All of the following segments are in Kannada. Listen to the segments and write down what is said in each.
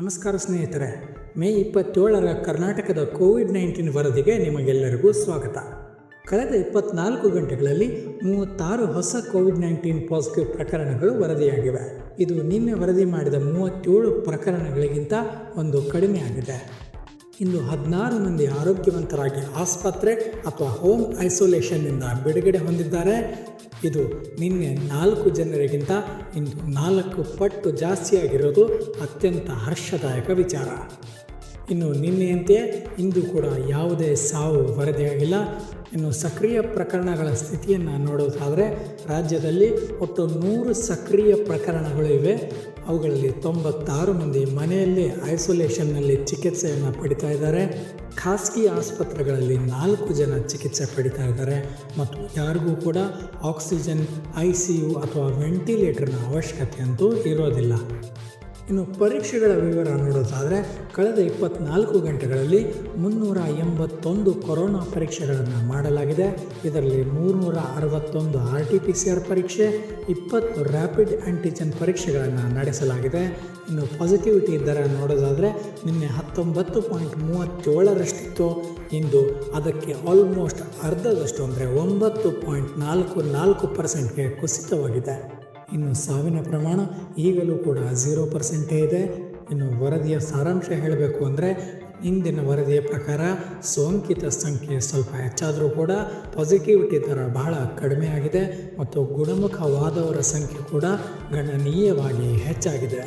ನಮಸ್ಕಾರ ಸ್ನೇಹಿತರೆ, ಮೇ ಇಪ್ಪತ್ತೇಳರ ಕರ್ನಾಟಕದ ಕೋವಿಡ್ ನೈನ್ಟೀನ್ ವರದಿಗೆ ನಿಮಗೆಲ್ಲರಿಗೂ ಸ್ವಾಗತ. ಕಳೆದ ಇಪ್ಪತ್ನಾಲ್ಕು ಗಂಟೆಗಳಲ್ಲಿ ಮೂವತ್ತಾರು ಹೊಸ ಕೋವಿಡ್ ನೈನ್ಟೀನ್ ಪಾಸಿಟಿವ್ ಪ್ರಕರಣಗಳು ವರದಿಯಾಗಿವೆ. ಇದು ನಿನ್ನೆ ವರದಿ ಮಾಡಿದ ಮೂವತ್ತೇಳು ಪ್ರಕರಣಗಳಿಗಿಂತ ಒಂದು ಕಡಿಮೆಯಾಗಿದೆ. ಇಂದು ಹದಿನಾರು ಮಂದಿ ಆರೋಗ್ಯವಂತರಾಗಿ ಆಸ್ಪತ್ರೆ ಅಥವಾ ಹೋಮ್ ಐಸೋಲೇಷನ್ನಿಂದ ಬಿಡುಗಡೆ ಹೊಂದಿದ್ದಾರೆ. ಇದು ನಿನ್ನೆ ನಾಲ್ಕು ಜನರಿಗಿಂತ ಇಂದು ನಾಲ್ಕು ಪಟ್ಟು ಜಾಸ್ತಿಯಾಗಿರೋದು ಅತ್ಯಂತ ಹರ್ಷದಾಯಕ ವಿಚಾರ. ಇನ್ನು ನಿನ್ನೆಯಂತೆ ಇಂದು ಕೂಡ ಯಾವುದೇ ಸಾವು ವರದಿಯಾಗಿಲ್ಲ ಇನ್ನು ಸಕ್ರಿಯ ಪ್ರಕರಣಗಳ ಸ್ಥಿತಿಯನ್ನು ನೋಡೋದಾದರೆ ರಾಜ್ಯದಲ್ಲಿ ಒಟ್ಟು ನೂರು ಸಕ್ರಿಯ ಪ್ರಕರಣಗಳು ಇವೆ. ಅವುಗಳಲ್ಲಿ ತೊಂಬತ್ತಾರು ಮಂದಿ ಮನೆಯಲ್ಲಿ ಐಸೋಲೇಷನ್ನಲ್ಲಿ ಚಿಕಿತ್ಸೆಯನ್ನು ಪಡಿತಾ ಇದ್ದಾರೆ. ಖಾಸಗಿ ಆಸ್ಪತ್ರೆಗಳಲ್ಲಿ ನಾಲ್ಕು ಜನ ಚಿಕಿತ್ಸೆ ಪಡಿತಾ ಇದ್ದಾರೆ ಮತ್ತು ಯಾರಿಗೂ ಕೂಡ ಆಕ್ಸಿಜನ್, ಐ ಸಿ ಯು ಅಥವಾ ವೆಂಟಿಲೇಟರ್ನ ಅವಶ್ಯಕತೆ ಅಂತೂ ಇರೋದಿಲ್ಲ. ಇನ್ನು ಪರೀಕ್ಷೆಗಳ ವಿವರ ನೋಡೋದಾದರೆ, ಕಳೆದ ಇಪ್ಪತ್ನಾಲ್ಕು ಗಂಟೆಗಳಲ್ಲಿ ಮುನ್ನೂರ ಎಂಬತ್ತೊಂದು ಕೊರೋನಾ ಪರೀಕ್ಷೆಗಳನ್ನು ಮಾಡಲಾಗಿದೆ. ಇದರಲ್ಲಿ ಮೂರುನೂರ ಅರವತ್ತೊಂದು R T P C R ಪರೀಕ್ಷೆ, ಇಪ್ಪತ್ತು ರ್ಯಾಪಿಡ್ ಆ್ಯಂಟಿಜನ್ ಪರೀಕ್ಷೆಗಳನ್ನು ನಡೆಸಲಾಗಿದೆ. ಇನ್ನು ಪಾಸಿಟಿವಿಟಿ ದರ ನೋಡೋದಾದರೆ, ನಿನ್ನೆ ಹತ್ತೊಂಬತ್ತು ಪಾಯಿಂಟ್ ಮೂವತ್ತೇಳರಷ್ಟಿತ್ತು. ಇಂದು ಅದಕ್ಕೆ ಆಲ್ಮೋಸ್ಟ್ ಅರ್ಧದಷ್ಟು ಅಂದರೆ ಒಂಬತ್ತು ಪಾಯಿಂಟ್ ನಾಲ್ಕು ನಾಲ್ಕು ಪರ್ಸೆಂಟ್ಗೆ ಕುಸಿತವಾಗಿದೆ. ಇನ್ನು ಸಾವಿನ ಪ್ರಮಾಣ ಈಗಲೂ ಕೂಡ ಝೀರೋ ಪರ್ಸೆಂಟೇ ಇದೆ. ಇನ್ನು ವರದಿಯ ಸಾರಾಂಶ ಹೇಳಬೇಕು ಅಂದರೆ ಇಂದಿನ ವರದಿಯ ಪ್ರಕಾರ ಸೋಂಕಿತ ಸಂಖ್ಯೆ ಸ್ವಲ್ಪ ಹೆಚ್ಚಾದರೂ ಕೂಡ ಪಾಸಿಟಿವಿಟಿ ದರ ಬಹಳ ಕಡಿಮೆ ಆಗಿದೆ ಮತ್ತು ಗುಣಮುಖವಾದವರ ಸಂಖ್ಯೆ ಕೂಡ ಗಣನೀಯವಾಗಿ ಹೆಚ್ಚಾಗಿದೆ.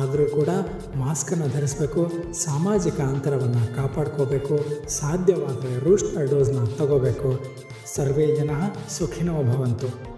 ಆದರೂ ಕೂಡ ಮಾಸ್ಕನ್ನು ಧರಿಸಬೇಕು, ಸಾಮಾಜಿಕ ಅಂತರವನ್ನು ಕಾಪಾಡ್ಕೋಬೇಕು, ಸಾಧ್ಯವಾದರೆ ರೂಸ್ಟರ್ ಡೋಸ್ನ ತಗೋಬೇಕು. ಸರ್ವೇ ಜನ ಸುಖಿನೋ ಭವಂತು.